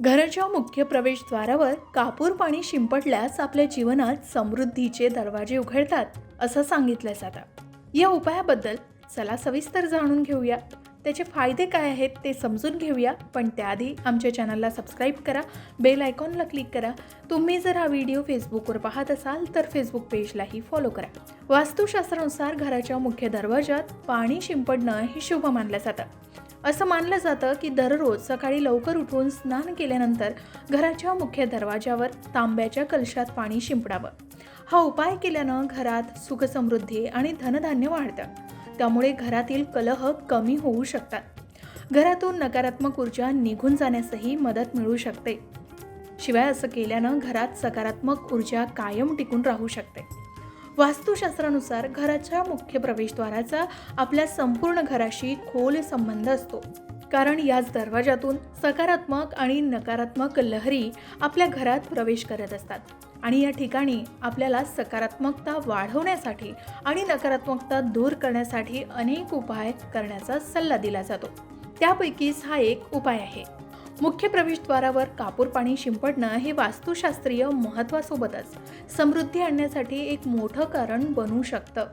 घराच्या मुख्य प्रवेशद्वारावर कापूर पाणी शिंपडल्यास आपल्या जीवनात समृद्धीचे दरवाजे उघडतात असं सांगितलं जातं या उपायाबद्दल चला सविस्तर जाणून घेऊया. त्याचे फायदे काय आहेत ते समजून घेऊया पण त्याआधी आमच्या चॅनलला सबस्क्राईब करा बेल आयकॉनला क्लिक करा. तुम्ही जर हा व्हिडिओ फेसबुकवर पाहत असाल तर फेसबुक पेजलाही फॉलो करा. वास्तुशास्त्रानुसार घराच्या मुख्य दरवाजात पाणी शिंपडणं हे शुभ मानलं जातं. असं मानलं जातं की दररोज सकाळी लवकर उठून स्नान केल्यानंतर घराच्या मुख्य दरवाजावर तांब्याच्या कलशात पाणी शिंपडावं. हा उपाय केल्यानं घरात सुखसमृद्धी आणि धनधान्य वाढतं. त्यामुळे घरातील कलह कमी होऊ शकतात. घरातून नकारात्मक ऊर्जा निघून जाण्यासही मदत मिळू शकते. शिवाय असं केल्यानं घरात सकारात्मक ऊर्जा कायम टिकून राहू शकते. वास्तुशास्त्रानुसार घराच्या मुख्य प्रवेशद्वाराचा आपल्या संपूर्ण घराशी खोल संबंध असतो. कारण याच दरवाजातून सकारात्मक आणि नकारात्मक लहरी आपल्या घरात प्रवेश करत असतात. आणि या ठिकाणी आपल्याला सकारात्मकता वाढवण्यासाठी आणि नकारात्मकता दूर करण्यासाठी अनेक उपाय करण्याचा सल्ला दिला जातो. त्यापैकीच हा एक उपाय आहे. मुख्य प्रवेशद्वारावर कापूर पाणी शिंपडणं हे वास्तुशास्त्रीय महत्त्वासोबतच समृद्धी आणण्यासाठी एक मोठं कारण बनू शकतं.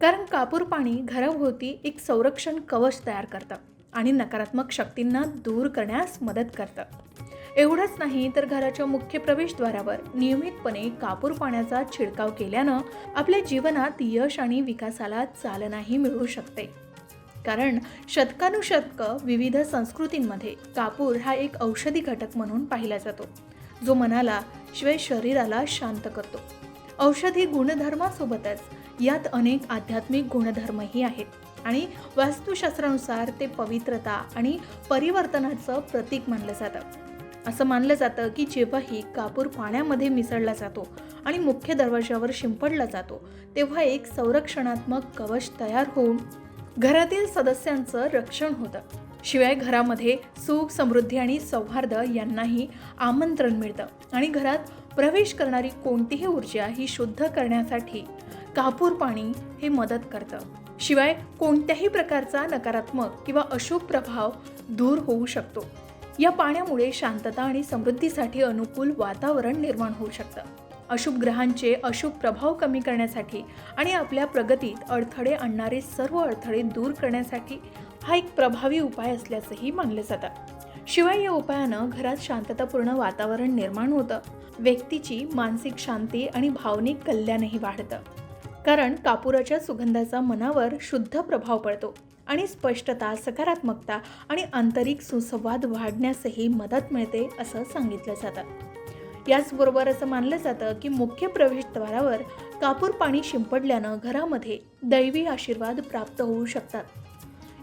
कारण कापूर पाणी घराभोवती एक संरक्षण कवच तयार करतं आणि नकारात्मक शक्तींना दूर करण्यास मदत करतं. एवढंच नाही तर घराच्या मुख्य प्रवेशद्वारावर नियमितपणे कापूर पाण्याचा छिडकाव केल्यानं आपल्या जीवनात यश आणि विकासाला चालनाही मिळू शकते. कारण शतकानुशतकं विविध संस्कृतींमध्ये कापूर हा एक औषधी घटक म्हणून पाहिला जातो जो मनाला शिवाय शरीराला शांत करतो. औषधी गुणधर्मासोबतच यात अनेक आध्यात्मिक गुणधर्मही आहेत आणि वास्तुशास्त्रानुसार ते पवित्रता आणि परिवर्तनाचं प्रतीक मानलं जातं. असं मानलं जातं की जेव्हाही कापूर पाण्यामध्ये मिसळला जातो आणि मुख्य दरवाजावर शिंपडला जातो तेव्हा एक संरक्षणात्मक कवच तयार होऊन घरातील सदस्यांचं रक्षण होतं. शिवाय घरामध्ये सुख समृद्धी आणि सौहार्द यांनाही आमंत्रण मिळतं. आणि घरात प्रवेश करणारी कोणतीही ऊर्जा ही शुद्ध करण्यासाठी कापूर पाणी हे मदत करतं. शिवाय कोणत्याही प्रकारचा नकारात्मक किंवा अशुभ प्रभाव दूर होऊ शकतो. या पाण्यामुळे शांतता आणि समृद्धीसाठी अनुकूल वातावरण निर्माण होऊ शकतं. अशुभ ग्रहांचे अशुभ प्रभाव कमी करण्यासाठी आणि आपल्या प्रगतीत अडथळे आणणारे सर्व अडथळे दूर करण्यासाठी हा एक प्रभावी उपाय असल्याचंही मानलं जातं. शिवाय या उपायानं घरात शांततापूर्ण वातावरण निर्माण होतं. व्यक्तीची मानसिक शांती आणि भावनिक कल्याणही वाढतं. कारण कापुराच्या सुगंधाचा मनावर शुद्ध प्रभाव पडतो आणि स्पष्टता सकारात्मकता आणि आंतरिक सुसंवाद वाढण्यासही मदत मिळते असं सांगितलं जातं. याचबरोबर असं मानलं जातं की मुख्य प्रवेशद्वारावर कापूर पाणी शिंपडल्यानं घरामध्ये दैवी आशीर्वाद प्राप्त होऊ शकतात.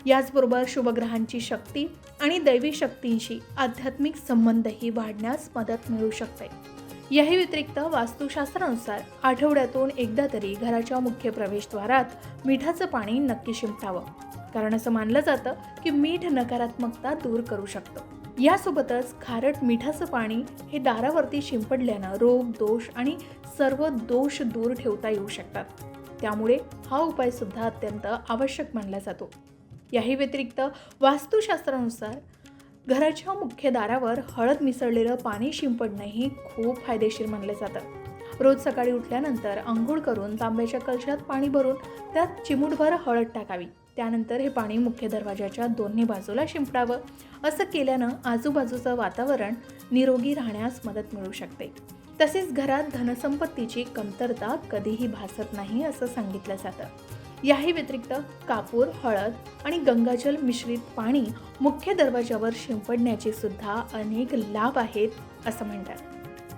याचबरोबर शुभग्रहांची शक्ती आणि दैवी शक्तींशी आध्यात्मिक संबंधही वाढण्यास मदत मिळू शकते. याही व्यतिरिक्त वास्तुशास्त्रानुसार आठवड्यातून एकदा तरी घराच्या मुख्य प्रवेशद्वारात मिठाचं पाणी नक्की शिंपटावं कारण असं मानलं जातं की मीठ नकारात्मकता दूर करू शकतं. यासोबतच खारट मिठाचं पाणी हे दारावरती शिंपडल्यानं रोग दोष आणि सर्व दोष दूर ठेवता येऊ शकतात. त्यामुळे हा उपायसुद्धा अत्यंत आवश्यक मानला जातो. याही व्यतिरिक्त वास्तुशास्त्रानुसार घराच्या मुख्य दारावर हळद मिसळलेलं पाणी शिंपडणंही खूप फायदेशीर मानलं जातं. रोज सकाळी उठल्यानंतर आंघोळ करून तांब्याच्या कलशात पाणी भरून त्यात चिमूटभर हळद टाकावी. त्यानंतर हे पाणी मुख्य दरवाजाच्या दोन्ही बाजूला शिंपडावं. असं केल्यानं आजूबाजूचं वातावरण निरोगी राहण्यास मदत मिळू शकते. तसेच घरात धनसंपत्तीची कमतरता कधीही भासत नाही असं सांगितलं जातं. याही व्यतिरिक्त कापूर हळद आणि गंगाजल मिश्रित पाणी मुख्य दरवाजावर शिंपडण्याचे सुद्धा अनेक लाभ आहेत असं म्हणतात.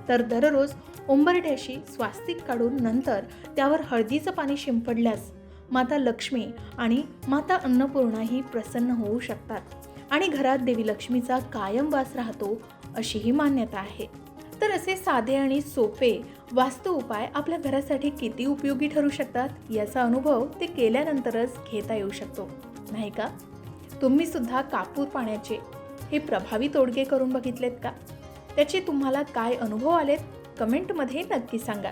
तर दररोज उंबरठ्याशी स्वास्तिक काढून नंतर त्यावर हळदीचं पाणी शिंपडल्यास माता लक्ष्मी आणि माता अन्नपूर्णाही प्रसन्न होऊ शकतात. आणि घरात देवी लक्ष्मीचा कायम वास राहतो अशीही मान्यता आहे. तर असे साधे आणि सोपे वास्तू उपाय आपल्या घरासाठी किती उपयोगी ठरू शकतात? याचा अनुभव ते केल्यानंतरच घेता येऊ शकतो. नाही का? तुम्ही सुद्धा कापूर पाण्याचे हे प्रभावी तोडगे करून बघितलेत का? त्याचे तुम्हाला काय अनुभव आलेत? कमेंटमध्ये नक्की सांगा.